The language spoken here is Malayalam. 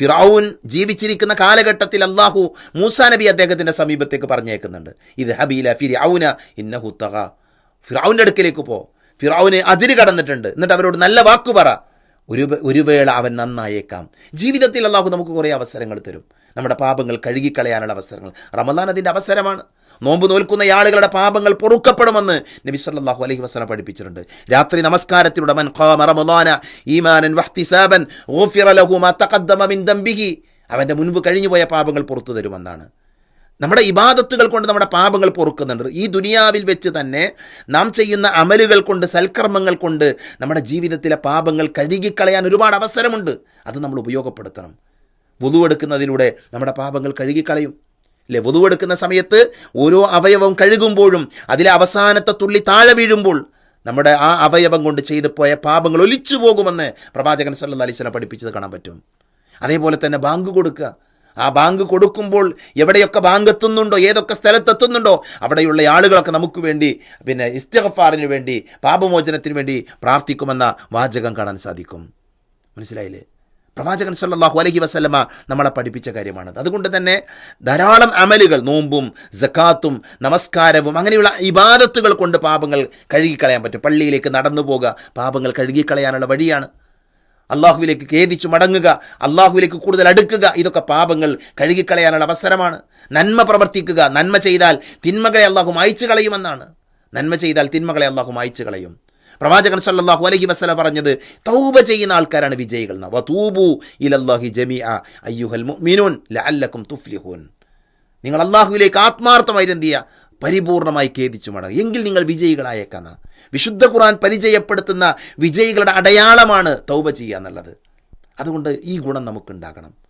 ഫിറൌൻ ജീവിച്ചിരിക്കുന്ന കാലഘട്ടത്തിൽ അള്ളാഹു മൂസാ നബി അദ്ദേഹത്തിന്റെ സമീപത്തേക്ക് പറഞ്ഞേക്കുന്നുണ്ട്. ഇത് ഹബീല ഫിറൌന ഇന്നഹു തഗ. ഫിറൌന്റെ അടുക്കിലേക്ക് പോ. ഫിറൌന് അതിര് കടന്നിട്ടുണ്ട്. എന്നിട്ട് അവരോട് നല്ല വാക്കു പറ. ഒരു ഒരു വേള അവൻ നന്നായേക്കാം. ജീവിതത്തിൽ അള്ളാഹു നമുക്ക് കുറേ അവസരങ്ങൾ തരും. നമ്മുടെ പാപങ്ങൾ കഴുകിക്കളയാനുള്ള അവസരങ്ങൾ. റമദാൻ അതിന്റെ അവസരമാണ്. നോമ്പ് നോൽക്കുന്ന ആളുകളുടെ പാപങ്ങൾ പൊറുക്കപ്പെടുമെന്ന് നബി സല്ലാഹു അലൈഹി വസല്ലം പഠിപ്പിച്ചിട്ടുണ്ട്. രാത്രി നമസ്കാരത്തിലൂടെ മൻ ഈമാനൻ വഹ്തിസാബൻ ലഹു മാ തഖദ്ദമ മിൻ അവന്റെ മുൻപ് കഴിഞ്ഞുപോയ പാപങ്ങൾ പുറത്തു തരുമെന്നാണ്. നമ്മുടെ ഇബാദത്തുകൾ കൊണ്ട് നമ്മുടെ പാപങ്ങൾ പൊറുക്കുന്നുണ്ട്. ഈ ദുനിയാവിൽ വെച്ച് തന്നെ നാം ചെയ്യുന്ന അമലുകൾ കൊണ്ട് സൽക്കർമ്മങ്ങൾ കൊണ്ട് നമ്മുടെ ജീവിതത്തിലെ പാപങ്ങൾ കഴുകിക്കളയാൻ ഒരുപാട് അവസരമുണ്ട്. അത് നമ്മൾ ഉപയോഗപ്പെടുത്തണം. വുതുവെടുക്കുന്നതിലൂടെ നമ്മുടെ പാപങ്ങൾ കഴുകിക്കളയും. അല്ലേ വധുവെടുക്കുന്ന സമയത്ത് ഓരോ അവയവം കഴുകുമ്പോഴും അതിലെ അവസാനത്തെ തുള്ളി താഴെ വീഴുമ്പോൾ നമ്മുടെ ആ അവയവം കൊണ്ട് ചെയ്തു പോയ പാപങ്ങൾ ഒലിച്ചു പോകുമെന്ന് പ്രവാചകൻ സല്ല അലൈഹി വസല്ലം പഠിപ്പിച്ചത് കാണാൻ പറ്റും. അതേപോലെ തന്നെ ബാങ്ക് കൊടുക്കുക. ആ ബാങ്ക് കൊടുക്കുമ്പോൾ എവിടെയൊക്കെ ബാങ്ക് എത്തുന്നുണ്ടോ ഏതൊക്കെ സ്ഥലത്തെത്തുന്നുണ്ടോ അവിടെയുള്ള ആളുകളൊക്കെ നമുക്ക് വേണ്ടി പിന്നെ ഇസ്തിഗഫാറിന് വേണ്ടി പാപമോചനത്തിന് വേണ്ടി പ്രാർത്ഥിക്കുമെന്ന വാചകം കാണാൻ സാധിക്കും. മനസ്സിലായില്ലേ? പ്രവാചകൻ സല്ലാഹു അലഹി വസ്ലമ നമ്മളെ പഠിപ്പിച്ച കാര്യമാണ് അതുകൊണ്ട് തന്നെ ധാരാളം അമലുകൾ നോമ്പും ജക്കാത്തും നമസ്കാരവും അങ്ങനെയുള്ള ഇബാദത്തുകൾ കൊണ്ട് പാപങ്ങൾ കഴുകിക്കളയാൻ പറ്റും. പള്ളിയിലേക്ക് നടന്നു പോകുക പാപങ്ങൾ കഴുകിക്കളയാനുള്ള വഴിയാണ്. അള്ളാഹുവിലേക്ക് ഖേദിച്ചു മടങ്ങുക അള്ളാഹുവിലേക്ക് കൂടുതൽ അടുക്കുക ഇതൊക്കെ പാപങ്ങൾ കഴുകിക്കളയാനുള്ള അവസരമാണ്. നന്മ പ്രവർത്തിക്കുക നന്മ ചെയ്താൽ തിന്മകളെ അള്ളാഹു മായ്ച്ചു കളയുമെന്നാണ് നന്മ ചെയ്താൽ തിന്മകളെ അള്ളാഹു മായ്ച്ചു കളയും പ്രവാചകൻ സല്ലാഹു അലഹി വസല്ലം പറഞ്ഞത് തൗബ ചെയ്യുന്ന ആൾക്കാരാണ് വിജയികൾ. വതൂബു അയ്യുഹൽ ലഅല്ലക്കും തുഫ്ലിഹുൻ. നിങ്ങൾ അള്ളാഹുവിലേക്ക് ആത്മാർത്ഥമായി എന്ത് ചെയ്യുക? പരിപൂർണമായി ഖേദിച്ചു മടങ്ങുക. എങ്കിൽ നിങ്ങൾ വിജയികളായേക്കാന്ന വിശുദ്ധ ഖുർആൻ പരിചയപ്പെടുത്തുന്ന വിജയികളുടെ അടയാളമാണ് തൗബ ചെയ്യുക എന്നുള്ളത്. അതുകൊണ്ട് ഈ ഗുണം നമുക്കുണ്ടാകണം.